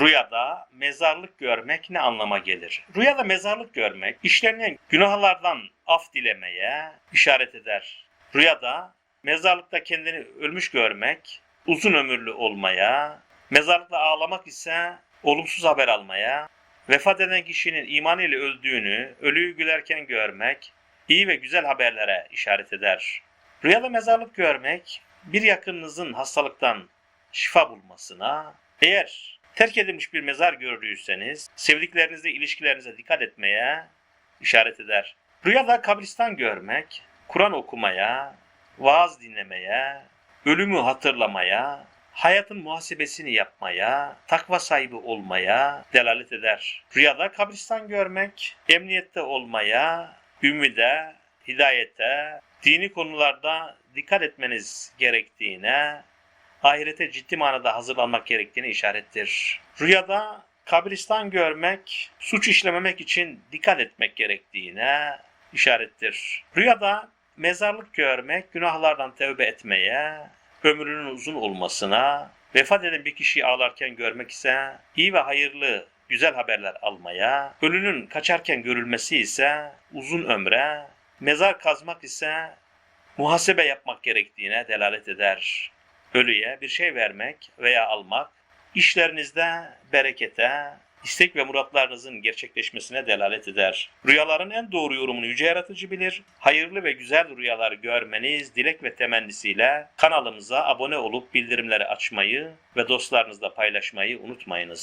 Rüyada mezarlık görmek ne anlama gelir? Rüyada mezarlık görmek işlenen günahlardan af dilemeye işaret eder. Rüyada mezarlıkta kendini ölmüş görmek uzun ömürlü olmaya, mezarlıkta ağlamak ise olumsuz haber almaya, vefat eden kişinin imanıyla öldüğünü, ölüyü gülerken görmek iyi ve güzel haberlere işaret eder. Rüyada mezarlık görmek bir yakınınızın hastalıktan şifa bulmasına, eğer terk edilmiş bir mezar gördüyseniz sevdiklerinizle ilişkilerinize dikkat etmeye işaret eder. Rüyada kabristan görmek, Kur'an okumaya, vaaz dinlemeye, ölümü hatırlamaya, hayatın muhasebesini yapmaya, takva sahibi olmaya delalet eder. Rüyada kabristan görmek, emniyette olmaya, ümide, hidayete, dini konularda dikkat etmeniz gerektiğine, ahirete ciddi manada hazırlanmak gerektiğine işarettir. Rüyada kabristan görmek, suç işlememek için dikkat etmek gerektiğine işarettir. Rüyada mezarlık görmek, günahlardan tevbe etmeye, ömrünün uzun olmasına, vefat eden bir kişiyi ağlarken görmek ise iyi ve hayırlı güzel haberler almaya, ölünün kaçarken görülmesi ise uzun ömre, mezar kazmak ise muhasebe yapmak gerektiğine delalet eder. Ölüye bir şey vermek veya almak, işlerinizde berekete, istek ve muratlarınızın gerçekleşmesine delalet eder. Rüyaların en doğru yorumunu Yüce Yaratıcı bilir. Hayırlı ve güzel rüyalar görmeniz dilek ve temennisiyle kanalımıza abone olup bildirimleri açmayı ve dostlarınızla paylaşmayı unutmayınız.